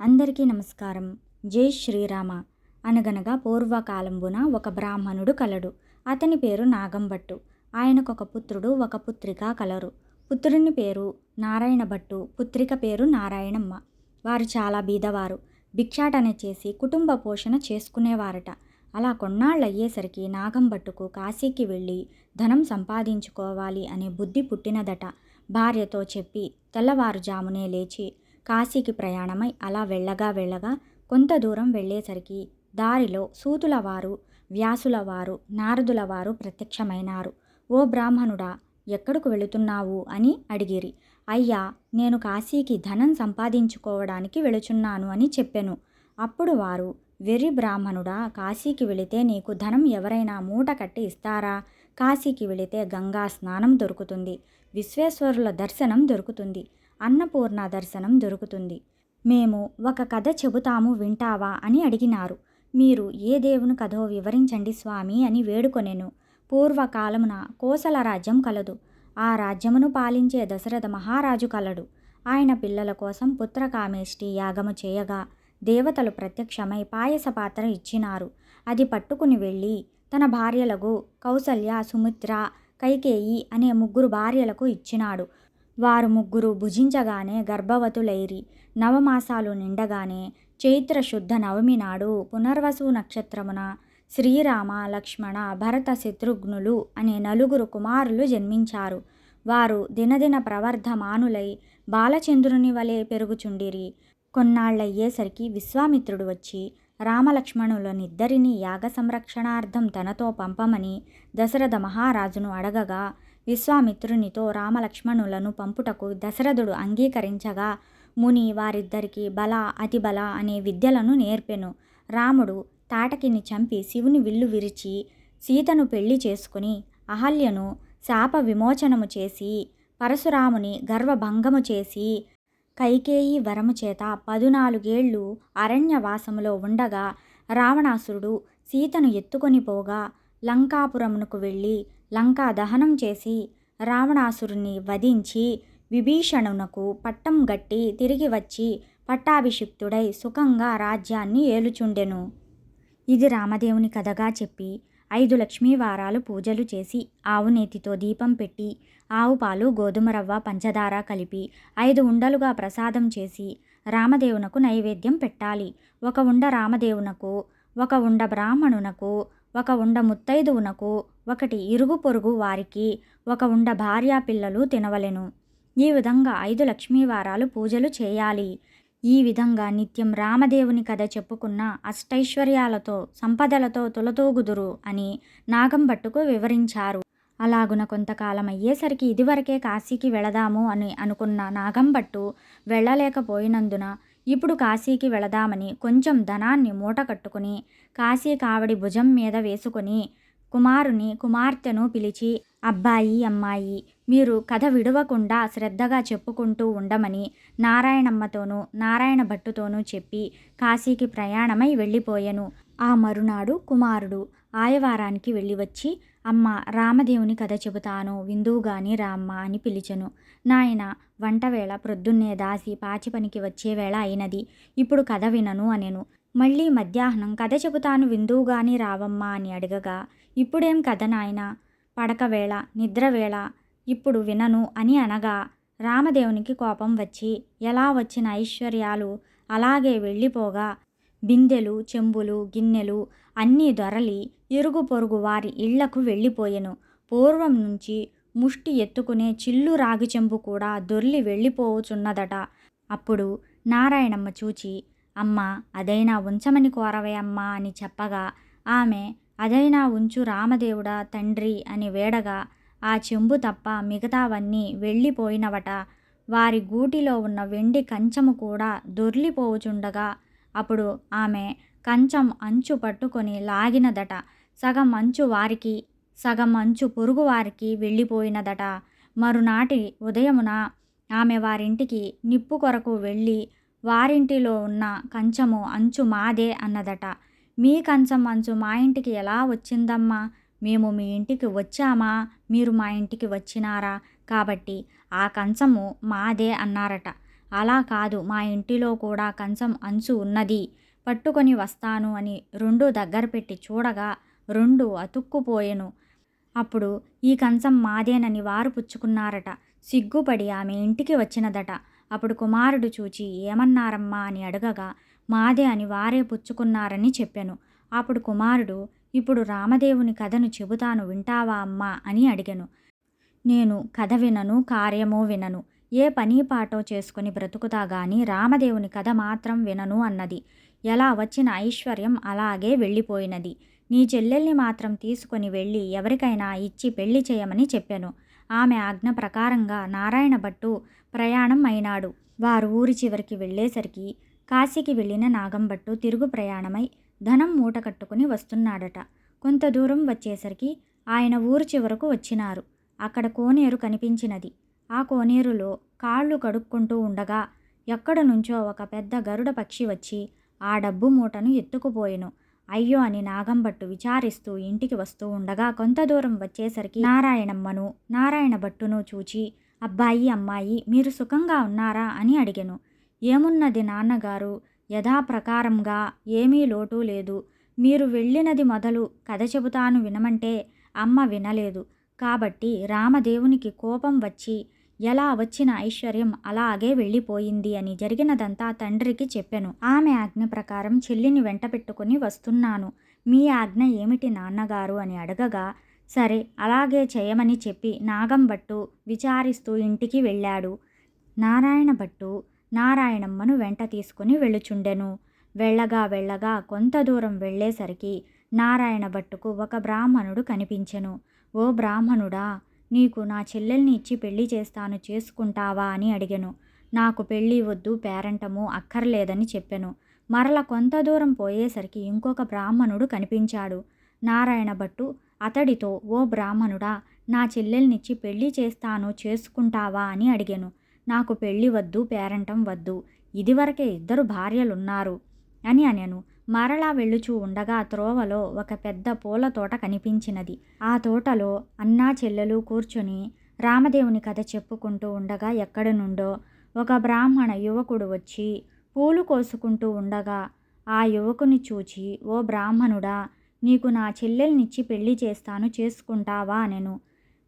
అందరికీ నమస్కారం. జై శ్రీరామ. అనగనగా పూర్వకాలంబున ఒక బ్రాహ్మణుడు కలడు. అతని పేరు నాగంభట్టు. ఆయనకు ఒక పుత్రుడు ఒక పుత్రిక కలరు. పుత్రుని పేరు నారాయణ భట్టు పుత్రిక పేరు నారాయణమ్మ. వారు చాలా బీదవారు. భిక్షాటన చేసి కుటుంబ పోషణ చేసుకునేవారట. అలా కొన్నాళ్ళు అయ్యేసరికి నాగంభట్టుకు కాశీకి వెళ్ళి ధనం సంపాదించుకోవాలి అనే బుద్ధి పుట్టినదట. భార్యతో చెప్పి తెల్లవారుజామునే లేచి కాశీకి ప్రయాణమై అలా వెళ్ళగా వెళ్ళగా కొంత దూరం వెళ్ళేసరికి దారిలో సూతుల వారు వ్యాసుల వారు నారదుల వారు ప్రత్యక్షమైనారు. ఓ బ్రాహ్మణుడా ఎక్కడకు వెళుతున్నావు? అని అడిగిరి. అయ్యా నేను కాశీకి ధనం సంపాదించుకోవడానికి వెళుచున్నాను అని చెప్పెను. అప్పుడు వారు వెర్రి బ్రాహ్మణుడా కాశీకి వెళితే నీకు ధనం ఎవరైనా మూట కట్టి ఇస్తారా? కాశీకి వెళితే గంగా స్నానం దొరుకుతుంది విశ్వేశ్వరుల దర్శనం దొరుకుతుంది. అన్నపూర్ణ దర్శనం దొరుకుతుంది. మేము ఒక కథ చెబుతాము వింటావా అని అడిగినారు. మీరు ఏ దేవుని కథో వివరించండి స్వామి అని వేడుకొనెను. పూర్వకాలమున కోసల రాజ్యం కలదు. ఆ రాజ్యమును పాలించే దశరథ మహారాజు కలడు. ఆయన పిల్లల కోసం పుత్రకామేష్టి యాగము చేయగా దేవతలు ప్రత్యక్షమై పాయస పాత్ర ఇచ్చినారు. అది పట్టుకుని వెళ్ళి తన భార్యలకు కౌసల్య సుమిత్ర కైకేయి అనే ముగ్గురు భార్యలకు ఇచ్చినాడు. వారు ముగ్గురు భుజించగానే గర్భవతులైరి. నవమాసాలు నిండగానే చైత్ర శుద్ధ నవమి నాడు పునర్వసు నక్షత్రమున శ్రీరామ లక్ష్మణ భరత శత్రుఘ్నులు అనే నలుగురు కుమారులు జన్మించారు. వారు దినదిన ప్రవర్ధమానులై బాలచంద్రుని వలె పెరుగుచుండిరి. కొన్నాళ్ళయ్యేసరికి విశ్వామిత్రుడు వచ్చి రామలక్ష్మణులనిద్దరినీ యాగ సంరక్షణార్థం తనతో పంపమని దశరథ మహారాజును అడగగా విశ్వామిత్రునితో రామలక్ష్మణులను పంపుటకు దశరథుడు అంగీకరించగా ముని వారిద్దరికి బల అతిబల అనే విద్యలను నేర్పెను. రాముడు తాటకిని చంపి శివుని విల్లు విరిచి సీతను పెళ్ళి చేసుకుని అహల్యను శాప విమోచనము చేసి పరశురాముని గర్వభంగము చేసి కైకేయి వరము చేత పదునాలుగేళ్ళు అరణ్యవాసములో ఉండగా రావణాసురుడు సీతను ఎత్తుకొని పోగా లంకాపురమునకు వెళ్ళి లంకా దహనం చేసి రావణాసురుని వధించి విభీషణునకు పట్టం గట్టి తిరిగి వచ్చి పట్టాభిషిక్తుడై సుఖంగా రాజ్యాన్ని ఏలుచుండెను. ఇది రామదేవుని కథగా చెప్పి ఐదు లక్ష్మీవారాలు పూజలు చేసి ఆవు నేతితో దీపం పెట్టి ఆవు పాలు గోధుమ రవ్వ పంచదార కలిపి ఐదు ఉండలుగా ప్రసాదం చేసి రామదేవునకు నైవేద్యం పెట్టాలి. ఒక ఉండ రామదేవునకు ఒక ఉండ బ్రాహ్మణునకు ఒక ఉండ ముత్తైదువునకు ఒకటి ఇరుగు పొరుగు వారికి ఒక ఉండ భార్య పిల్లలు తినవలెను. ఈ విధంగా ఐదు లక్ష్మీవారాలు పూజలు చేయాలి. ఈ విధంగా నిత్యం రామదేవుని కథ చెప్పుకున్న అష్టైశ్వర్యాలతో సంపదలతో తులతూగుదురు అని నాగంభట్టుకు వివరించారు. అలాగున కొంతకాలం అయ్యేసరికి ఇదివరకే కాశీకి వెళదాము అని అనుకున్న నాగంభట్టు వెళ్ళలేకపోయినందున ఇప్పుడు కాశీకి వెళదామని కొంచెం ధనాన్ని మూట కట్టుకుని కాశీ కావడి భుజం మీద వేసుకుని కుమారుని కుమార్తెను పిలిచి అబ్బాయి అమ్మాయి మీరు కథ విడవకుండా శ్రద్ధగా చెప్పుకుంటూ ఉండమని నారాయణమ్మతోనూ నారాయణ భట్టుతోనూ చెప్పి కాశీకి ప్రయాణమై వెళ్ళిపోయెను. ఆ మరునాడు కుమారుడు ఆయవారానికి వెళ్ళి వచ్చి అమ్మ రామదేవుని కథ చెబుతాను విందువుగాని రామ్మ అని పిలిచెను. నాయన వంటవేళ ప్రొద్దున్నే దాసి పాచి పనికి వచ్చే వేళ అయినది. ఇప్పుడు కథ వినను అనెను. మళ్ళీ మధ్యాహ్నం కథ చెబుతాను విందువుగాని రావమ్మా అని అడగగా ఇప్పుడేం కథ నాయన? పడకవేళ నిద్రవేళ ఇప్పుడు వినను అని అనగా రామదేవునికి కోపం వచ్చి ఎలా వచ్చిన ఐశ్వర్యాలు? అలాగే వెళ్ళిపోగా. బిందెలు చెంబులు గిన్నెలు అన్నీ దొరలి ఇరుగు పొరుగు వారి ఇళ్ళకు వెళ్ళిపోయెను. పూర్వం నుంచి ముష్టి ఎత్తుకునే చిల్లు రాగి చెంబు కూడా దొర్లి వెళ్ళిపోవచున్నదట అప్పుడు నారాయణమ్మ చూచి అమ్మ అదైనా ఉంచమని కోరవే అమ్మా అని చెప్పగా ఆమె అదైనా ఉంచు రామదేవుడా తండ్రి అని వేడగా ఆ చెంబు తప్ప మిగతావన్నీ వెళ్ళిపోయినవట. వారి గూటిలో ఉన్న వెండి కంచము కూడా దొర్లిపోవుచుండగా అప్పుడు ఆమె కంచం అంచు పట్టుకొని లాగినదట. సగం అంచు వారికి సగం అంచు పొరుగు వారికి వెళ్ళిపోయినదట. మరునాటి ఉదయమున ఆమె వారింటికి నిప్పు కొరకు వెళ్ళి వారింటిలో ఉన్న కంచము అంచు మాదే అన్నదట. మీ కంచం అంచు మా ఇంటికి ఎలా వచ్చిందమ్మా? మేము మీ ఇంటికి వచ్చామా? మీరు మా ఇంటికి వచ్చినారా? కాబట్టి ఆ కంచము మాదే అన్నారట. అలా కాదు మా ఇంటిలో కూడా కంచం అంచు ఉన్నది. పట్టుకొని వస్తాను అని రెండు దగ్గర పెట్టి చూడగా రెండు అతుక్కుపోయెను. అప్పుడు ఈ కంచం మాదేనని వారు పుచ్చుకున్నారట. సిగ్గుపడి ఆమె ఇంటికి వచ్చినదట. అప్పుడు కుమారుడు చూచి ఏమన్నారమ్మా? అని అడగగా మాదే అని వారే పుచ్చుకున్నారని చెప్పాను. అప్పుడు కుమారుడు ఇప్పుడు రామదేవుని కథను చెబుతాను వింటావా అమ్మా? అని అడిగాను. నేను కథ వినను కార్యమో వినను. ఏ పని పాటో చేసుకుని బ్రతుకుతా గాని రామదేవుని కథ మాత్రం వినను అన్నది. ఎలా వచ్చిన ఐశ్వర్యం అలాగే వెళ్ళిపోయినది. నీ చెల్లెల్ని మాత్రం తీసుకొని వెళ్ళి ఎవరికైనా ఇచ్చి పెళ్ళి చేయమని చెప్పాను. ఆమె ఆజ్ఞ ప్రకారంగా నారాయణ భట్టు ప్రయాణం అయినాడు. వారు ఊరి చివరికి వెళ్ళేసరికి కాశీకి వెళ్ళిన నాగంభట్టు తిరుగు ప్రయాణమై ధనం మూట కట్టుకుని వస్తున్నాడట. కొంత దూరం వచ్చేసరికి ఆయన ఊరు చివరకు వచ్చినారు. అక్కడ కోనేరు కనిపించినది. ఆ కోనేరులో కాళ్ళు కడుక్కుంటూ ఉండగా ఎక్కడ నుంచో ఒక పెద్ద గరుడ పక్షి వచ్చి ఆ డబ్బు మూటను ఎత్తుకుపోయెను. అయ్యో అని నాగంభట్టు విచారిస్తూ ఇంటికి వస్తూ ఉండగా కొంత దూరం వచ్చేసరికి నారాయణమ్మను నారాయణ భట్టును చూచి అబ్బాయి అమ్మాయి మీరు సుఖంగా ఉన్నారా? అని అడిగాను. ఏమున్నది నాన్నగారు? యథాప్రకారంగా ఏమీ లోటు లేదు. మీరు వెళ్ళినది మొదలు కథ చెబుతాను వినమంటే అమ్మ వినలేదు. కాబట్టి రామదేవునికి కోపం వచ్చి ఎలా వచ్చిన ఐశ్వర్యం అలాగే వెళ్ళిపోయింది అని జరిగినదంతా తండ్రికి చెప్పెను. ఆమె ఆజ్ఞ ప్రకారం చెల్లిని వెంట పెట్టుకుని వస్తున్నాను. మీ ఆజ్ఞ ఏమిటి నాన్నగారు? అని అడగగా సరే అలాగే చేయమని చెప్పి నాగం భట్టు విచారిస్తూ ఇంటికి వెళ్ళాడు. నారాయణ భట్టు నారాయణమ్మను వెంట తీసుకుని వెళ్ళుచుండెను. వెళ్ళగా వెళ్ళగా కొంత దూరం వెళ్ళేసరికి నారాయణ భట్టుకు ఒక బ్రాహ్మణుడు కనిపించెను. ఓ బ్రాహ్మణుడా నీకు నా చెల్లెల్ని ఇచ్చి పెళ్ళి చేస్తాను చేసుకుంటావా అని అడిగాను. నాకు పెళ్ళి వద్దు పేరంటము అక్కర్లేదని చెప్పాను. మరల కొంత దూరం పోయేసరికి ఇంకొక బ్రాహ్మణుడు కనిపించాడు. నారాయణ భట్టు అతడితో ఓ బ్రాహ్మణుడా నా చెల్లెల్నిచ్చి పెళ్ళి చేస్తాను చేసుకుంటావా అని అడిగాను. నాకు పెళ్ళి వద్దు పేరంటం వద్దు ఇదివరకే ఇద్దరు భార్యలున్నారు అని అనెను. మరలా వెళ్ళుచూ ఉండగా త్రోవలో ఒక పెద్ద పూల తోట కనిపించినది. ఆ తోటలో అన్నా చెల్లెలు కూర్చుని రామదేవుని కథ చెప్పుకుంటూ ఉండగా ఎక్కడి నుండో ఒక బ్రాహ్మణ యువకుడు వచ్చి పూలు కోసుకుంటూ ఉండగా ఆ యువకుని చూచి ఓ బ్రాహ్మణుడా నీకు నా చెల్లెల్నిచ్చి పెళ్ళి చేస్తాను చేసుకుంటావా అనెను.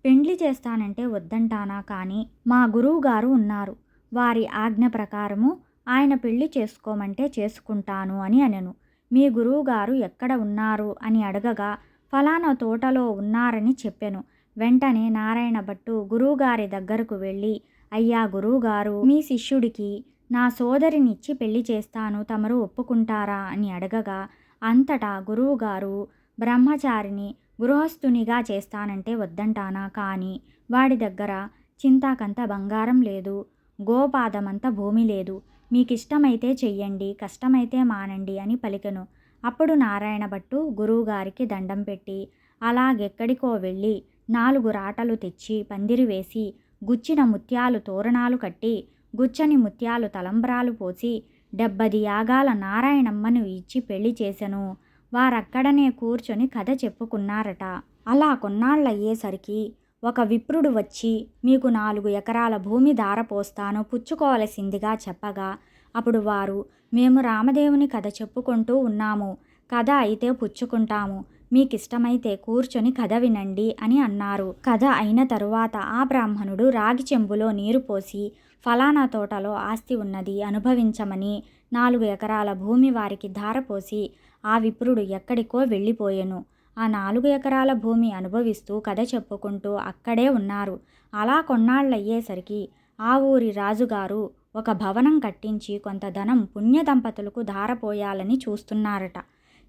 పెండ్లి చేస్తానంటే వద్దంటానా కానీ మా గురువుగారు ఉన్నారు. వారి ఆజ్ఞ ప్రకారము ఆయన పెళ్ళి చేసుకోమంటే చేసుకుంటాను అని అనెను. మీ గురువుగారు ఎక్కడ ఉన్నారు? అని అడగగా ఫలానా తోటలో ఉన్నారని చెప్పెను. వెంటనే నారాయణ భట్టు గురువుగారి దగ్గరకు వెళ్ళి అయ్యా గురువుగారు మీ శిష్యుడికి నా సోదరినిచ్చి పెళ్ళి చేస్తాను తమరు ఒప్పుకుంటారా? అని అడగగా అంతటా గురువుగారు బ్రహ్మచారిని గృహస్థునిగా చేస్తానంటే వద్దంటానా? కానీ వాడి దగ్గర చింతాకంత బంగారం లేదు గోపాదమంత భూమి లేదు. మీకిష్టమైతే చెయ్యండి కష్టమైతే మానండి అని పలికెను. అప్పుడు నారాయణ భట్టు గురువుగారికి దండం పెట్టి అలాగెక్కడికో వెళ్ళి నాలుగు రాటలు తెచ్చి పందిరి వేసి గుచ్చిన ముత్యాలు తోరణాలు కట్టి గుచ్చని ముత్యాలు తలంబ్రాలు పోసి డెబ్బది యాగాల నారాయణమ్మను ఇచ్చి పెళ్ళి చేశను వారక్కడనే కూర్చొని కథ చెప్పుకున్నారట. అలా కొన్నాళ్ళయ్యేసరికి ఒక విప్రుడు వచ్చి మీకు నాలుగు ఎకరాల భూమి దారపోస్తాను పుచ్చుకోవలసిందిగా చెప్పగా అప్పుడు వారు మేము రామదేవుని కథ చెప్పుకుంటూ ఉన్నాము కథ అయితే పుచ్చుకుంటాము మీకిష్టమైతే కూర్చొని కథ వినండి అని అన్నారు. కథ అయిన తరువాత ఆ బ్రాహ్మణుడు రాగి చెంబులో నీరు పోసి ఫలానా తోటలో ఆస్తి ఉన్నది అనుభవించమని నాలుగు ఎకరాల భూమి వారికి ధారపోసి ఆ విప్రుడు ఎక్కడికో వెళ్ళిపోయెను. ఆ నాలుగు ఎకరాల భూమి అనుభవిస్తూ కథ చెప్పుకుంటూ అక్కడే ఉన్నారు. అలా కొన్నాళ్ళయ్యేసరికి ఆ ఊరి రాజుగారు ఒక భవనం కట్టించి కొంత ధనం పుణ్య దంపతులకు ధారపోయాలని చూస్తున్నారట.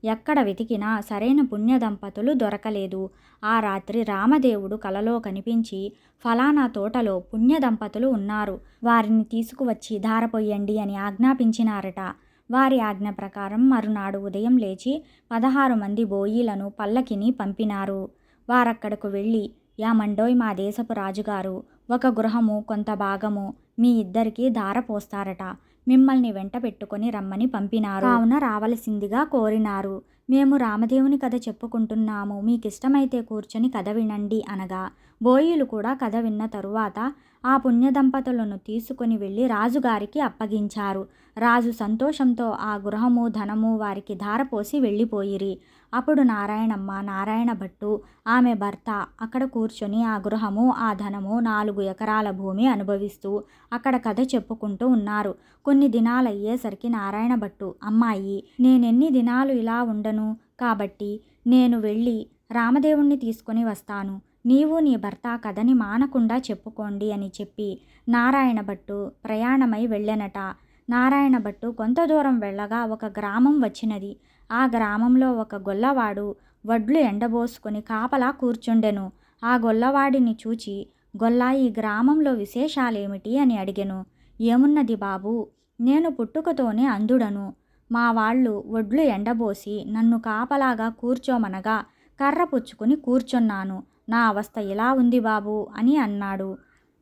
ఎక్కడ వెతికినా సరైన పుణ్య దంపతులు దొరకలేదు. ఆ రాత్రి రామదేవుడు కలలో కనిపించి ఫలానా తోటలో పుణ్య దంపతులు ఉన్నారు. వారిని తీసుకువచ్చి ధారపోయండి అని ఆజ్ఞాపించినారట. వారి ఆజ్ఞ ప్రకారం మరునాడు ఉదయం లేచి పదహారు మంది బోయీలను పల్లకిని పంపినారు. వారక్కడకు వెళ్ళి యామండోయ్ మా దేశపు రాజుగారు ఒక గృహము కొంత భాగము మీ ఇద్దరికీ ధారపోస్తారట మిమ్మల్ని వెంట పెట్టుకొని రమ్మని పంపినారు. కావున రావలసిందిగా కోరినారు. మేము రామదేవుని కథ చెప్పుకుంటున్నాము. మీకిష్టమైతే కూర్చొని కథ వినండి అనగా. బోయిలు కూడా కథ విన్న తరువాత ఆ పుణ్యదంపతులను తీసుకుని వెళ్ళి రాజుగారికి అప్పగించారు. రాజు సంతోషంతో ఆ గృహము ధనము వారికి ధారపోసి వెళ్ళిపోయిరి. అప్పుడు నారాయణమ్మ నారాయణ భట్టు ఆమె భర్త అక్కడ కూర్చొని ఆ గృహము ఆ ధనము నాలుగు ఎకరాల భూమి అనుభవిస్తూ అక్కడ కథ చెప్పుకుంటూ ఉన్నారు. కొన్ని దినాలు అయ్యేసరికి నారాయణ భట్టు అమ్మాయి నేనెన్ని దినాలు ఇలా ఉండను కాబట్టి నేను వెళ్ళి రామదేవుణ్ణి తీసుకొని వస్తాను. నీవు నీ భర్త కథని మానకుండా చెప్పుకోండి అని చెప్పి నారాయణ భట్టు ప్రయాణమై వెళ్ళెనట. నారాయణ భట్టు కొంత దూరం వెళ్ళగా ఒక గ్రామం వచ్చినది. ఆ గ్రామంలో ఒక గొల్లవాడు వడ్లు ఎండబోసుకొని కాపలా కూర్చుండెను. ఆ గొల్లవాడిని చూచి గొల్ల ఈ గ్రామంలో విశేషాలేమిటి? అని అడిగెను. ఏమున్నది బాబు? నేను పుట్టుకతోనే అందుడను మా వాళ్ళు వడ్లు ఎండబోసి నన్ను కాపలాగా కూర్చోమనగా కర్ర పుచ్చుకుని కూర్చున్నాను. నా అవస్థ ఎలా ఉంది బాబు? అని అన్నాడు.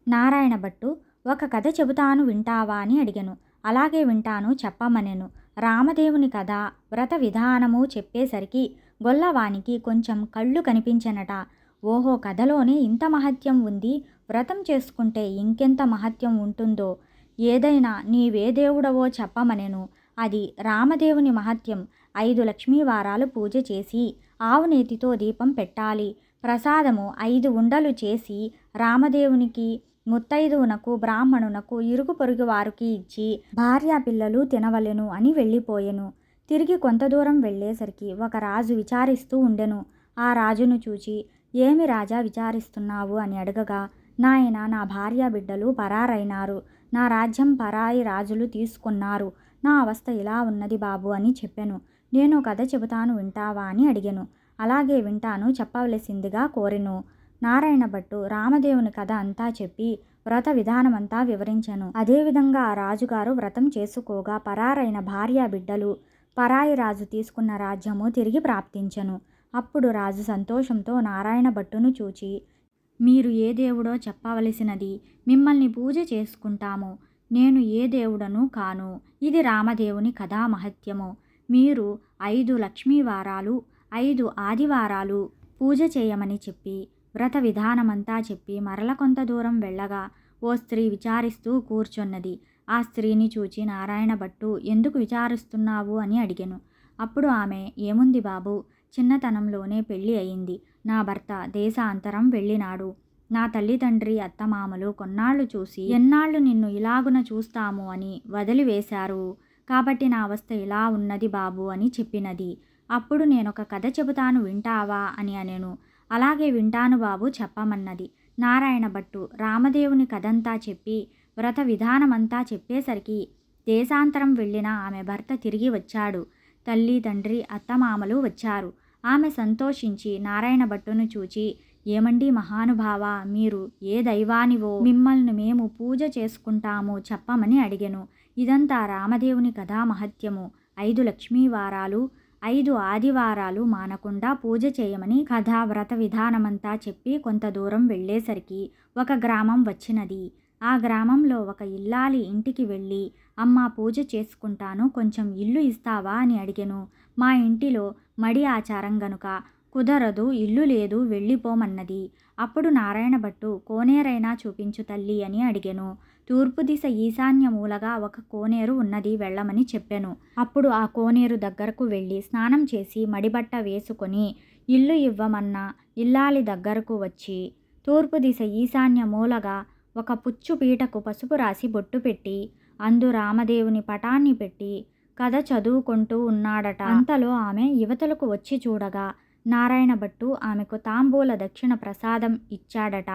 నారాయణ భట్టు ఒక కథ చెబుతాను వింటావా అని అడిగాను. అలాగే వింటాను చెప్పమనెను. రామదేవుని కథ వ్రత విధానము చెప్పేసరికి గొల్లవానికి కొంచెం కళ్ళు కనిపించనట. ఓహో కథలోనే ఇంత మహత్యం ఉంది. వ్రతం చేసుకుంటే ఇంకెంత మహత్యం ఉంటుందో? ఏదైనా నీవే దేవుడవో చెప్పమనెను. అది రామదేవుని మహత్యం. ఐదు లక్ష్మీ వారాలు పూజ చేసి ఆవునేతితో దీపం పెట్టాలి. ప్రసాదము ఐదు ఉండలు చేసి రామదేవునికి ముత్తైదువునకు బ్రాహ్మణునకు ఇరుగు పొరుగు వారికి ఇచ్చి భార్య పిల్లలు తినవలెను అని వెళ్ళిపోయెను. తిరిగి కొంత దూరం వెళ్ళేసరికి ఒక రాజు విచారిస్తూ ఉండెను. ఆ రాజును చూచి ఏమి రాజా విచారిస్తున్నావు? అని అడగగా నాయన నా భార్య బిడ్డలు పరారైనారు. నా రాజ్యం పరాయి రాజులు తీసుకున్నారు. నా అవస్థ ఇలా ఉన్నది బాబు అని చెప్పాను. నేను కథ చెబుతాను వింటావా? అని అడిగాను. అలాగే వింటాను చెప్పవలసిందిగా కోరెను. నారాయణ భట్టు రామదేవుని కథ అంతా చెప్పి వ్రత విధానమంతా వివరించను. అదేవిధంగా ఆ రాజుగారు వ్రతం చేసుకోగా పరారైన భార్య బిడ్డలు పరాయి రాజు తీసుకున్న రాజ్యము తిరిగి ప్రాప్తించను. అప్పుడు రాజు సంతోషంతో నారాయణ భట్టును చూచి మీరు ఏ దేవుడో చెప్పవలసినది మిమ్మల్ని పూజ చేసుకుంటాము. నేను ఏ దేవుడను కాను. ఇది రామదేవుని కథా మహత్యము మీరు ఐదు లక్ష్మీ వారాలు ఐదు ఆదివారాలు పూజ చేయమని చెప్పి వ్రత విధానమంతా చెప్పి మరల కొంత దూరం వెళ్ళగా ఓ స్త్రీ విచారిస్తూ కూర్చున్నది. ఆ స్త్రీని చూచి నారాయణ భట్టు ఎందుకు విచారిస్తున్నావు? అని అడిగాను. అప్పుడు ఆమె ఏముంది బాబు చిన్నతనంలోనే పెళ్ళి అయింది. నా భర్త దేశాంతరం వెళ్ళినాడు. నా తల్లిదండ్రి అత్తమామలు కొన్నాళ్ళు చూసి ఎన్నాళ్ళు నిన్ను ఇలాగున చూస్తాము అని వదిలివేశారు. కాబట్టి నా అవస్థ ఇలా ఉన్నది బాబు అని చెప్పినది. అప్పుడు నేను ఒక కథ చెబుతాను వింటావా? అని అనెను. అలాగే వింటాను బాబు చెప్పమన్నది. నారాయణ భట్టు రామదేవుని కథంతా చెప్పి వ్రత విధానమంతా చెప్పేసరికి దేశాంతరం వెళ్ళిన ఆమె భర్త తిరిగి వచ్చాడు. తల్లి తండ్రి అత్తమామలు వచ్చారు. ఆమె సంతోషించి నారాయణ భట్టును చూచి ఏమండి మహానుభావ మీరు ఏ దైవానివో? మిమ్మల్ని మేము పూజ చేసుకుంటాము చెప్పమని అడిగెను. ఇదంతా రామదేవుని కథా మహత్యము ఐదు లక్ష్మీ వారాలు ఐదు ఆదివారాలు మానకుండా పూజ చేయమని కథా వ్రత విధానమంతా చెప్పి కొంత దూరం వెళ్ళేసరికి ఒక గ్రామం వచ్చినది. ఆ గ్రామంలో ఒక ఇల్లాలి ఇంటికి వెళ్ళి అమ్మ పూజ చేసుకుంటాను కొంచెం ఇల్లు ఇస్తావా? అని అడిగెను. మా ఇంటిలో మడి ఆచారం గనుక కుదరదు ఇల్లు లేదు వెళ్ళిపోమన్నది. అప్పుడు నారాయణ భట్టు కోనేరైనా చూపించు తల్లి అని అడిగాను. తూర్పు దిశ ఈశాన్య మూలగా ఒక కోనేరు ఉన్నది వెళ్ళమని చెప్పాను. అప్పుడు ఆ కోనేరు దగ్గరకు వెళ్ళి స్నానం చేసి మడిబట్ట వేసుకొని ఇల్లు ఇవ్వమన్న ఇల్లాలి దగ్గరకు వచ్చి తూర్పు దిశ ఈశాన్య మూలగా ఒక పుచ్చు పీటకు పసుపు రాసి బొట్టు పెట్టి అందు రామదేవుని పటాన్ని పెట్టి కథ చదువుకుంటూ ఉన్నాడట. అంతలో ఆమె యువతలకు వచ్చి చూడగా నారాయణ భట్టు ఆమెకు తాంబూల దక్షిణ ప్రసాదం ఇచ్చాడట.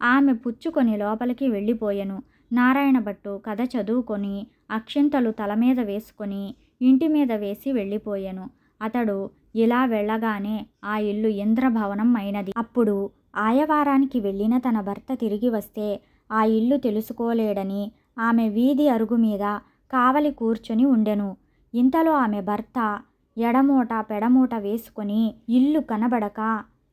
ఆమె పుచ్చుకొని లోపలికి వెళ్ళిపోయెను. నారాయణ భట్టు కథ చదువుకొని అక్షింతలు తల మీద వేసుకొని ఇంటి మీద వేసి వెళ్ళిపోయెను. అతడు ఇలా వెళ్ళగానే ఆ ఇల్లు ఇంద్రభవనం అయినది. అప్పుడు ఆయవారానికి వెళ్ళిన తన భర్త తిరిగి వస్తే ఆ ఇల్లు తెలుసుకోలేడని ఆమె వీధి అరుగు మీద కావలి కూర్చొని ఉండెను. ఇంతలో ఆమె భర్త ఎడమూట పెడమూట వేసుకొని ఇల్లు కనబడక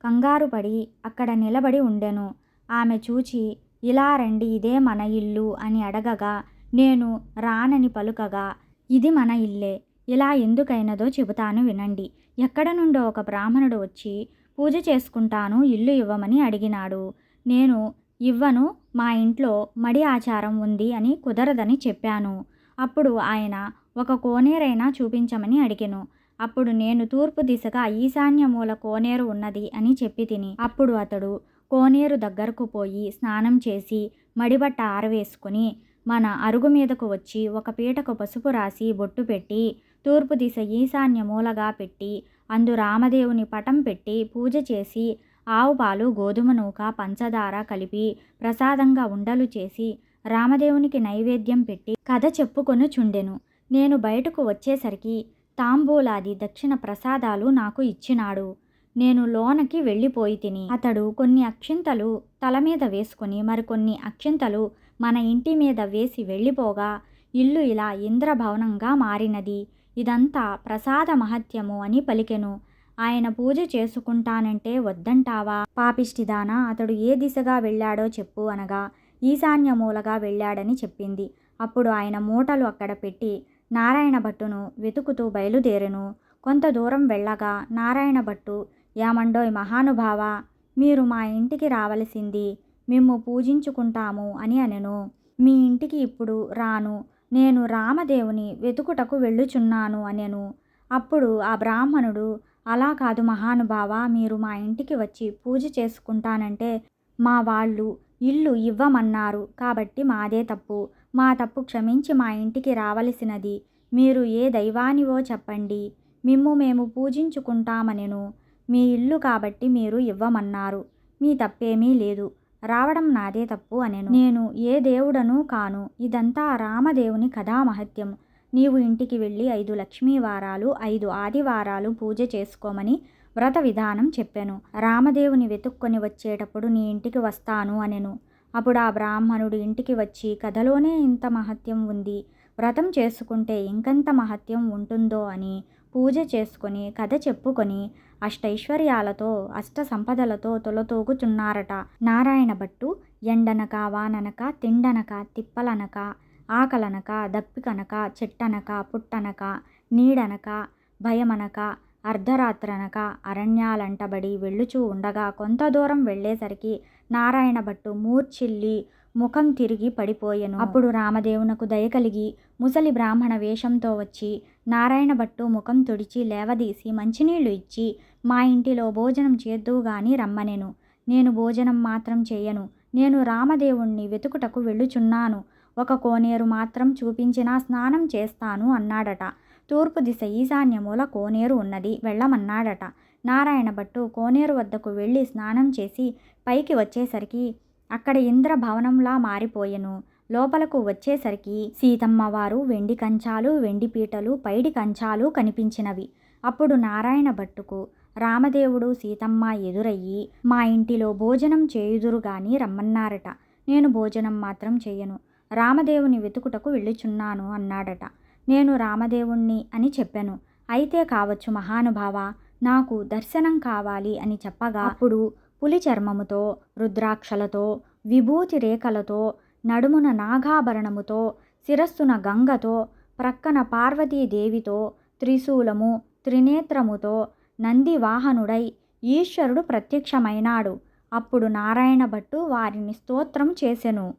కంగారు పడి అక్కడ నిలబడి ఉండెను. ఆమె చూచి ఇలా రండి ఇదే మన ఇల్లు అని అడగగా నేను రానని పలుకగా ఇది మన ఇల్లే. ఇలా ఎందుకైనదో చెబుతాను వినండి. ఎక్కడ నుండో ఒక బ్రాహ్మణుడు వచ్చి పూజ చేసుకుంటాను ఇల్లు ఇవ్వమని అడిగినాడు. నేను ఇవ్వను మా ఇంట్లో మడి ఆచారం ఉంది అని కుదరదని చెప్పాను. అప్పుడు ఆయన ఒక కోనేరైనా చూపించమని అడిగెను. అప్పుడు నేను తూర్పు దిశగా ఈశాన్య మూల కోనేరు ఉన్నది అని చెప్పి తిని అప్పుడు అతడు కోనేరు దగ్గరకు పోయి స్నానం చేసి మడిబట్ట ఆరవేసుకుని మన అరుగు మీదకు వచ్చి ఒక పీటకు పసుపు రాసి బొట్టు పెట్టి తూర్పు దిశ ఈశాన్య మూలగా పెట్టి అందు రామదేవుని పటం పెట్టి పూజ చేసి ఆవు పాలు గోధుమ నూక పంచదార కలిపి ప్రసాదంగా ఉండలు చేసి రామదేవునికి నైవేద్యం పెట్టి కథ చెప్పుకొని చుండెను నేను బయటకు వచ్చేసరికి తాంబూలాది దక్షిణ ప్రసాదాలు నాకు ఇచ్చినాడు. నేను లోనకి వెళ్ళిపోయి తిని అతడు కొన్ని అక్షింతలు తల మీద వేసుకుని మరికొన్ని అక్షింతలు మన ఇంటి మీద వేసి వెళ్ళిపోగా ఇల్లు ఇలా ఇంద్రభవనంగా మారినది. ఇదంతా ప్రసాద మహత్యము అని పలికెను. ఆయన పూజ చేసుకుంటానంటే వద్దంటావా? పాపిష్టిదానా అతడు ఏ దిశగా వెళ్ళాడో చెప్పు అనగా ఈశాన్య మూలగా వెళ్ళాడని చెప్పింది. అప్పుడు ఆయన మూటలు అక్కడ పెట్టి నారాయణ భట్టును వెతుకుతూ బయలుదేరెను. కొంత దూరం వెళ్ళగా నారాయణ భట్టు యామండోయ్ మహానుభావ మీరు మా ఇంటికి రావలసింది మేము పూజించుకుంటాము అని అనెను. మీ ఇంటికి ఇప్పుడు రాను. నేను రామదేవుని వెతుకుటకు వెళ్ళుచున్నాను అనెను. అప్పుడు ఆ బ్రాహ్మణుడు అలా కాదు మహానుభావ మీరు మా ఇంటికి వచ్చి పూజ చేసుకుంటానంటే మా వాళ్ళు ఇల్లు ఇవ్వమన్నారు. కాబట్టి మాదే తప్పు. మా తప్పు క్షమించి మా ఇంటికి రావలసినది. మీరు ఏ దైవానివో చెప్పండి. మిమ్ము మేము పూజించుకుంటామనెను. మీ ఇల్లు కాబట్టి మీరు ఇవ్వమన్నారు. మీ తప్పేమీ లేదు. రావడం నాదే తప్పు అనెను. నేను ఏ దేవుడను కాను. ఇదంతా రామదేవుని కథామహత్యం. నీవు ఇంటికి వెళ్ళి ఐదు లక్ష్మీ వారాలు ఐదు ఆదివారాలు పూజ చేసుకోమని వ్రత విధానం చెప్పాను. రామదేవుని వెతుక్కొని వచ్చేటప్పుడు నీ ఇంటికి వస్తాను అనెను. అప్పుడు ఆ బ్రాహ్మణుడు ఇంటికి వచ్చి కథలోనే ఇంత మహత్యం ఉంది. వ్రతం చేసుకుంటే ఇంకెంత మహత్యం ఉంటుందో అని పూజ చేసుకొని కథ చెప్పుకొని అష్టైశ్వర్యాలతో అష్ట సంపదలతో తొలతూగుచున్నారట నారాయణ భట్టు ఎండనక వాననక తిండనక తిప్పలనక ఆకలనక దప్పికనక చెట్టనక పుట్టనక నీడనక భయమనక అర్ధరాత్రనక అరణ్యాలంటబడి వెళ్ళుచూ ఉండగా కొంత దూరం వెళ్ళేసరికి నారాయణ భట్టు మూర్ఛిల్లి ముఖం తిరిగి పడిపోయెను. అప్పుడు రామదేవునకు దయ కలిగి ముసలి బ్రాహ్మణ వేషంతో వచ్చి నారాయణ భట్టు ముఖం తుడిచి లేవదీసి మంచినీళ్ళు ఇచ్చి మా ఇంటిలో భోజనం చేద్దువు గాని రమ్మనెను. నేను భోజనం మాత్రం చేయను. నేను రామదేవుణ్ణి వెతుకుటకు వెళ్ళుచున్నాను. ఒక కోనేరు మాత్రం చూపించినా స్నానం చేస్తాను అన్నాడట. తూర్పు దిశ ఈశాన్యమూల కోనేరు ఉన్నది. వెళ్ళమన్నాడట. నారాయణ భట్టు కోనేరు వద్దకు వెళ్ళి స్నానం చేసి పైకి వచ్చేసరికి అక్కడ ఇంద్ర భవనంలా మారిపోయెను. లోపలకు వచ్చేసరికి సీతమ్మవారు వెండి కంచాలు వెండి పీటలు పైడి కంచాలు కనిపించినవి. అప్పుడు నారాయణ భట్టుకు రామదేవుడు సీతమ్మ ఎదురయ్యి మా ఇంటిలో భోజనం చేయుదురు గాని రమ్మన్నారట. నేను భోజనం మాత్రం చేయను. రామదేవుని వెతుకుటకు వెళ్ళుచున్నాను అన్నాడట. నేను రామదేవుణ్ణి అని చెప్పాను. అయితే కావచ్చు మహానుభావ నాకు దర్శనం కావాలి అని చెప్పగా అప్పుడు పులి చర్మముతో రుద్రాక్షలతో విభూతి రేఖలతో నడుమున నాగాభరణముతో శిరస్సున గంగతో ప్రక్కన పార్వతీదేవితో త్రిశూలము త్రినేత్రముతో నంది వాహనుడై ఈశ్వరుడు ప్రత్యక్షమైనాడు. అప్పుడు నారాయణ భట్టు వారిని స్తోత్రం చేసెను.